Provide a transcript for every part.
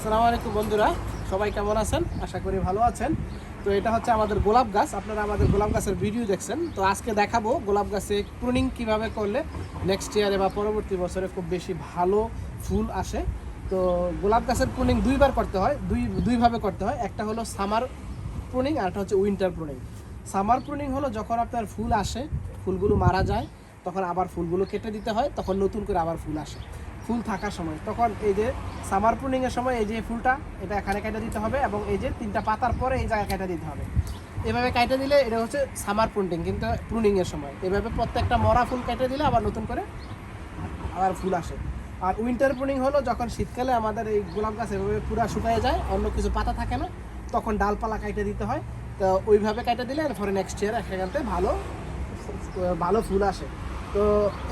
আসসালামু আলাইকুম বন্ধুরা, সবাই কেমন আছেন? আশা করি ভালো আছেন। তো এটা হচ্ছে আমাদের গোলাপ গাছ, আপনারা আমাদের গোলাপ গাছের ভিডিও দেখছেন। তো আজকে দেখাবো গোলাপ গাছে প্রুনিং কীভাবে করলে নেক্সট ইয়ারে বা পরবর্তী বছরে খুব বেশি ভালো ফুল আসে। তো গোলাপ গাছের প্রুনিং দুইবার করতে হয়, দুই, দুইভাবে করতে হয়। একটা হলো সামার প্রুনিং আর একটা হচ্ছে উইন্টার প্রুনিং সামার প্রুনিং হলো যখন আপনার ফুল আসে, ফুলগুলো মারা যায়, তখন আবার ফুলগুলো কেটে দিতে হয়, তখন নতুন করে আবার ফুল আসে। ফুল থাকার সময়। তখন এই যে সামার এর সময় এই যে ফুলটা, এটা এখানে কেটে দিতে হবে এবং এই যে তিনটা পাতার পরে এই জায়গায় কেটে দিতে হবে। এভাবে কেটে দিলে এটা হচ্ছে সামার প্রুনিং কিন্তু প্রুনিং এর সময়। এভাবে প্রত্যেকটা মরা ফুল কেটে দিলে আবার নতুন করে আবার ফুল আসে। আর উইন্টার প্রুনিং হলো যখন শীতকালে আমাদের এই গোলাপ গাছ এভাবে পুরো শুকিয়ে যায়, অন্য কিছু পাতা থাকে না, তখন ডালপালা কেটে দিতে হয়। তো ওইভাবে কেটে দিলে এরপরে নেক্সট ইয়ার এখানতে ভালো ভালো ফুল আসে। তো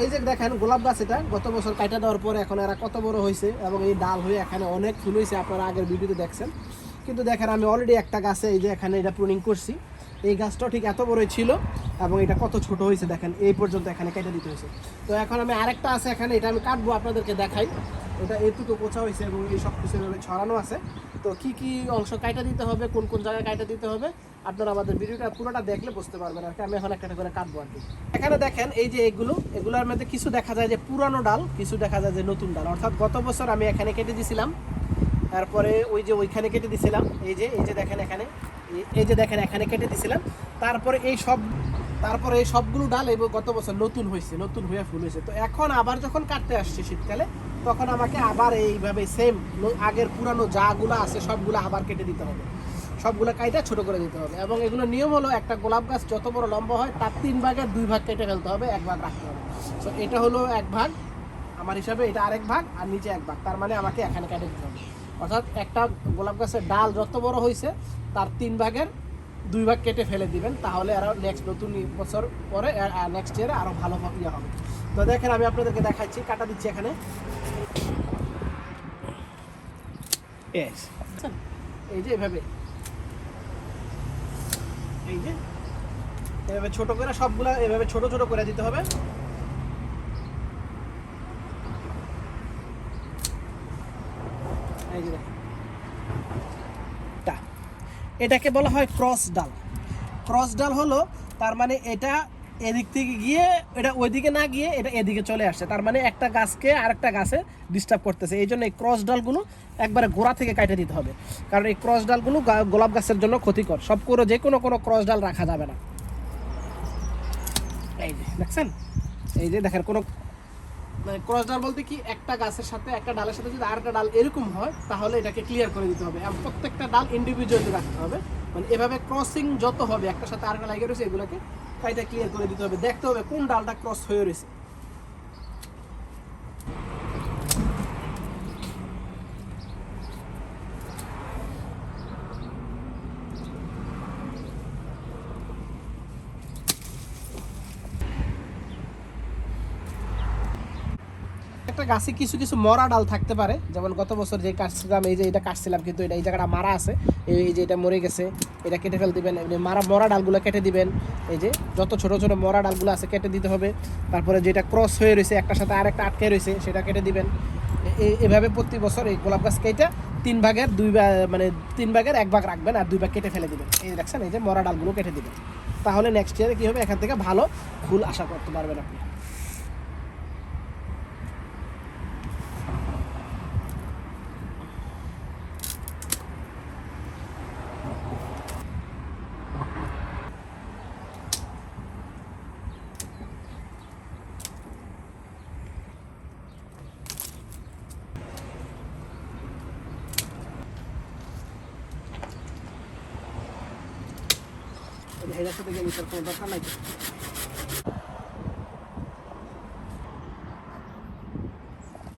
এই যে দেখেন, গোলাপ গাছ এটা গত বছর কাটা দেওয়ার পরে এখন এরা কত বড় হয়েছে এবং এই ডাল হয়ে এখানে অনেক ফুল হয়েছে আপনারা আগের ভিডিওতে দেখছেন। কিন্তু দেখেন, আমি অলরেডি একটা গাছে এই যে এখানে এটা প্রুনিং করছি। এই গাছটাও ঠিক এত বড়ই ছিল এবং এটা কত ছোট হয়েছে দেখেন, এই পর্যন্ত এখানে কেটে দিতে হয়েছে তো এখন আমি আরেকটা আছে এখানে, এটা আমি কাটবো, আপনাদেরকে দেখাই। এটা এটুকু পোছা হয়েছে এবং এই সব কিছু ছড়ানো আছে। তো কি কি অংশ কাটা দিতে হবে, কোন কোন জায়গায় কাটা দিতে হবে, আপনারা আমাদের ভিডিওটা পুরোটা দেখলে বুঝতে পারবেন আর কি। আমি এখন একটা করে কাটবো আর কি। এখানে দেখেন এই যে এগুলো, এগুলোর মধ্যে কিছু দেখা যায় যে পুরানো ডাল, কিছু দেখা যায় যে নতুন ডাল। অর্থাৎ গত বছর আমি এখানে কেটে দিয়েছিলাম তারপরে ওই যে ওইখানে কেটে দিছিলাম, এই যে এই যে দেখেন এখানে, এই যে দেখেন এখানে কেটে দিছিলাম। তারপরে এই সব তারপরে এই সবগুলো ডাল এই গত বছর নতুন হয়েছে, নতুন হয়ে ফুল হয়েছে। তো এখন আবার যখন কাটতে আসছে শীতকালে, তখন আমাকে আবার এইভাবে সেম আগের পুরানো যাগুলো আছে, সবগুলো আবার কেটে দিতে হবে। সবগুলো কাইটা ছোট করে দিতে হবে। এবং এগুলো নিয়ম হলো একটা গোলাপ গাছ যত বড় লম্বা হয়, তার তিন ভাগের দুই ভাগ কেটে ফেলতে হবে, এক ভাগ রাখতে হবে। তো এটা হলো এক ভাগ, আমার হিসাবে এটা আরেক ভাগ, আর নিচে এক ভাগ। তার মানে আমাকে এখানে কেটে দিতে হবে। অর্থাৎ একটা গোলাপ গাছের ডাল যত বড় হয়েছে তার তিন ভাগের দুই ভাগ কেটে ফেলে দিবেন তাহলে আরও নেক্সট নতুন বছর পরে নেক্সট ইয়ারে আরও ভালো ইয়ে হবে তো দেখেন আমি আপনাদেরকে দেখাচ্ছি কাটা দিচ্ছি এখানে Yes. এই যে এভাবে এই যে এভাবে ছোট করে সবগুলা এভাবে ছোট ছোট করে দিতে হবে এই যে। এটাকে বলা হয় ক্রস ডাল। ক্রস ডাল হলো, তার মানে এটা এদিক থেকে গিয়ে, এটা ওইদিকে না গিয়ে এটা এদিকে চলে আসছে। তার মানে একটা গাছকে আরেকটা গাছে ডিস্টার্ব করতেছে। এই জন্য এই ক্রস ডালগুলো একবারে গোড়া থেকে কাটে দিতে হবে। কারণ এই ক্রস ডালগুলো গোলাপ গাছের জন্য ক্ষতিকর। সব করে যে কোনো কোনো ক্রস ডাল রাখা যাবে না। এই যে, দেখছেন? এই যে দেখেন, কোনো মানে ক্রস ডাল বলতে কি, একটা গাছের সাথে, একটা ডালের সাথে যদি আরেকটা ডাল এরকম হয়, তাহলে এটাকে ক্লিয়ার করে দিতে হবে। এবং প্রত্যেকটা ডাল ইন্ডিভিজুয়ালি রাখতে হবে। মানে এভাবে ক্রসিং যত হবে একটা সাথে আরেকটা লাগিয়ে রয়েছে, এগুলোকে কাইটা ক্লিয়ার করে দিতে হবে। দেখতে হবে কোন ডালটা ক্রস হয়ে রয়েছে। একটা গাছে কিছু কিছু মরা ডাল থাকতে পারে। যেমন গত বছর যে কাটছিলাম, এই যে এটা কাটছিলাম, কিন্তু এটা এই জায়গাটা মারা আছে। এই যে এটা মরে গেছে, এটা কেটে ফেল দিবেন। মারা মরা ডালগুলো কেটে দিবেন। এই যে যত ছোট ছোট মরা ডালগুলো আছে, কেটে দিতে হবে। তারপরে যেটা ক্রস হয়ে রয়েছে, একটার সাথে আরেকটা আটকে রয়েছে, সেটা কেটে দিবেন। এভাবে প্রতি বছর এই গোলাপ গাছ কেটে তিন ভাগের দুই ভাগ মানে তিন ভাগের এক ভাগ রাখবেন আর দুই ভাগ কেটে ফেলে দেবেন। এই দেখছেন, এই যে মরা ডালগুলো কেটে দিবেন। তাহলে নেক্সট ইয়ারে কী হবে? এখান থেকে ভালো ফুল আশা করতে পারবেন আপনি। এটার সাথে গেলে কোনো দরকার নাই।